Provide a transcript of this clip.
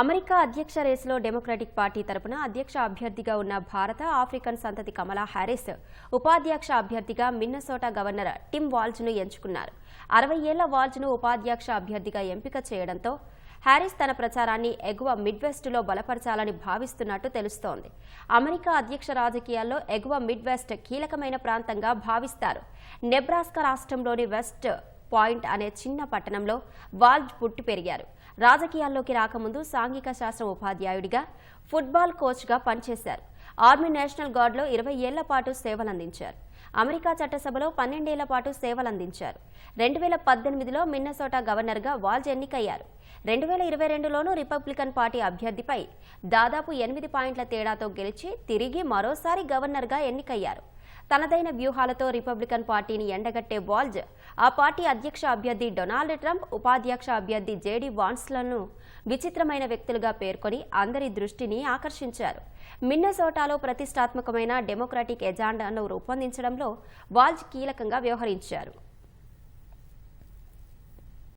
America అధ్యక్ష రేసులో democratic party తరపున అధ్యక్ష అభ్యర్థిగా ఉన్న భారత ఆఫ్రికన్ సంతతి కమలా హ్యారిస్ ఉపాధ్యక్ష అభ్యర్థిగా మిన్నసోటా గవర్నర్ టిమ్ వాల్జ్ను ఎంచుకున్నారు. అరవై ఏళ్ళ వాల్జ్ను ఉపాధ్యక్ష అభ్యర్థిగా ఎంపిక చేయడంతో హ్యారిస్ తన ప్రచారాన్ని ఎగువ మిడ్వెస్ట్లో బలపరచాలని భావిస్తున్నట్టు తెలుస్తోంది. అమెరికా అధ్యక్ష రాజకీయాల్లో ఎగువ మిడ్వెస్ట్ కీలకమైన ప్రాంతంగా భావిస్తారు. నెబ్రాస్కా రాష్ట్రంలోని వెస్ట్ పాయింట్ అనే చిన్న పట్టణంలో వాల్జ్ పుట్టి పెరిగారు. రాజకీయాల్లోకి రాకముందు సాంఘిక శాస్త్రం ఉపాధ్యాయుడిగా ఫుట్బాల్ కోచ్గా పనిచేశారు. ఆర్మీ నేషనల్ గార్డ్లో ఇరవై ఏళ్ళ పాటు సేవలందించారు. అమెరికా చట్టసభలో పన్నెండేళ్ళ పాటు సేవలందించారు. రెండు వేల పద్దెనిమిదిలో మిన్నసోటా గవర్నర్గా వాల్జ్ ఎన్నికయ్యారు. రెండు వేల ఇరవై రెండులోనూ రిపబ్లికన్ పార్టీ అభ్యర్థిపై దాదాపు ఎనిమిది పాయింట్ల తేడాతో గెలిచి తిరిగి మరోసారి గవర్నర్గా ఎన్నికయ్యారు. తనదైన వ్యూహాలతో రిపబ్లికన్ పార్టీని ఎండగట్టే వాల్జ్ ఆ పార్టీ అధ్యక్ష అభ్యర్థి డొనాల్డ్ ట్రంప్ ఉపాధ్యక్ష అభ్యర్థి జేడీ వాన్స్లను విచిత్రమైన వ్యక్తులుగా పేర్కొని అందరి దృష్టిని ఆకర్షించారు. మిన్నెసోటాలో ప్రతిష్టాత్మకమైన డెమోక్రాటిక్ ఎజెండాను రూపొందించడంలో వాల్జ్ కీలకంగా వ్యవహరించారు.